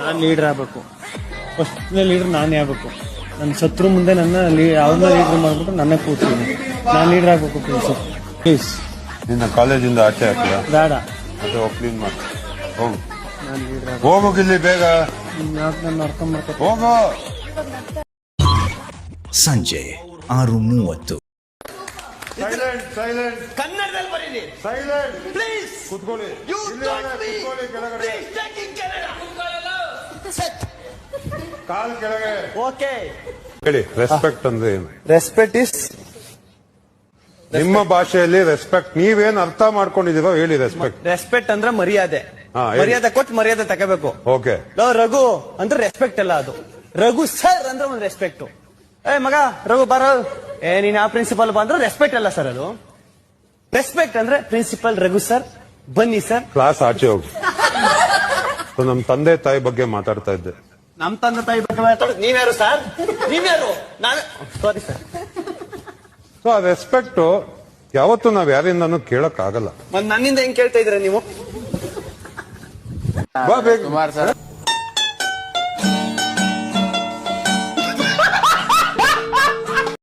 ನಾನು ಲೀಡರ್ ಆಗಬೇಕು. ಫಸ್ಟ್ನೇ ಲೀಡರ್ ನಾನೇ ಆಗಬೇಕು. ನನ್ನ ಶತ್ರು ಮುಂದೆ ನನ್ನ ಲೀ ಅವ್ರನ್ನ ಲೀಡರ್ ಮಾಡ್ಬಿಟ್ಟು ನನ್ನ ಕೂತೀನಿ ನಾನು ಲೀಡರ್ ಆಗಬೇಕು ಪ್ಲೀಸ್ ಪ್ಲೀಸ್ ನಿನ್ನ ಕಾಲೇಜಿಂದ ಆಚೆ ಹಾಕಿಲ್ಲ ಬೇಡ. ಅದು ಹೋಗಿ ಕ್ಲೀನ್ ಮಾಡಿ. ಹೋಗು. ನಾನು ಲೀಡರ್ ಹೋಗೋಗಿಲ್ಲಿ ಬೇಗ. ಯಾಕೆ ನನ್ನ ಅರ್ಥ ಮಾಡ್ಕೊ ಹೋಗು. ಸಂಜೆ ಆರು ಮೂವತ್ತು. ಸೈಲೆಂಟ್ ಸೈಲೆಂಟ್ ಕನ್ನಡದಲ್ಲಿ ಬರೀರಿ. ಸೈಲೆಂಟ್ ಪ್ಲೀಸ್ ಕುತ್ಕೊಳ್ಳಿ. ಯು ಇಲ್ಲಿ ಡೋಂಟ್ ಬಿ ಪ್ಲೀಸ್ ಕಾಲ್ ಕೆಳಗೆ. ಓಕೆ. ಹೇಳಿ ರೆಸ್ಪೆಕ್ಟ್ ಅಂದ್ರೆ ಏನು? ರೆಸ್ಪೆಕ್ಟ್ ಇಸ್ ನಿಮ್ಮ ಭಾಷೆಯಲ್ಲಿ ರೆಸ್ಪೆಕ್ಟ್ ನೀವೇನ್ ಅರ್ಥ ಮಾಡ್ಕೊಂಡಿದೀರೋ ಹೇಳಿ ರೆಸ್ಪೆಕ್ಟ್ ರೆಸ್ಪೆಕ್ಟ್ ಅಂದ್ರೆ ಮರ್ಯಾದೆ. ಹಾ, ಹೇಳಿ. ಮರ್ಯಾದೆ ಕೊಟ್ಟು ಮರ್ಯಾದೆ ತಗೋಬೇಕು. ಓಕೆ. ಲೋ ರಘು ಅಂದ್ರೆ ರೆಸ್ಪೆಕ್ಟ್ ಅಲ್ಲ ಅದು. ರಘು ಸರ್ ಅಂದ್ರೆ ಒಂದು ರೆಸ್ಪೆಕ್ಟ್ ಏ ಮಗ ರಘು ಬಾರ. ಏ ನೀನ್ ಆ ಪ್ರಿನ್ಸಿಪಲ್ ಬಂದ್ರೆ ರೆಸ್ಪೆಕ್ಟ್ ಅಲ್ಲ ಸರ್ ಅದು. ರೆಸ್ಪೆಕ್ಟ್ ಅಂದ್ರೆ ಪ್ರಿನ್ಸಿಪಲ್ ರಘು ಸರ್ ಬನ್ನಿ ಸರ್ ಕ್ಲಾಸ್ ಆಚೆ ಹೋಗಿ. So, ನಮ್ ತಂದೆ ತಾಯಿ ಬಗ್ಗೆ ಮಾತಾಡ್ತಾ ಇದ್ದೆ. ನಮ್ ತಂದೆ ತಾಯಿ ಬಗ್ಗೆ ಮಾತಾಡೋದು ನೀವ್ಯಾರು ಸರ್ ನೀವ್ಯಾರು? ನಾನು ಸಾರಿ ಸರ್ ಸೊ ಆ ರೆಸ್ಪೆಕ್ಟ್ ಯಾವತ್ತು ನಾವ್ ಯಾರಿಂದನೂ ಕೇಳಕ್ ಆಗಲ್ಲ ಮತ್ ನನ್ನಿಂದ ಹೆಂಗ್ ಕೇಳ್ತಾ ಇದ್ರ ನೀವು? ಬಾ ಬೇಗ. ಕುಮಾರ್ ಸರ್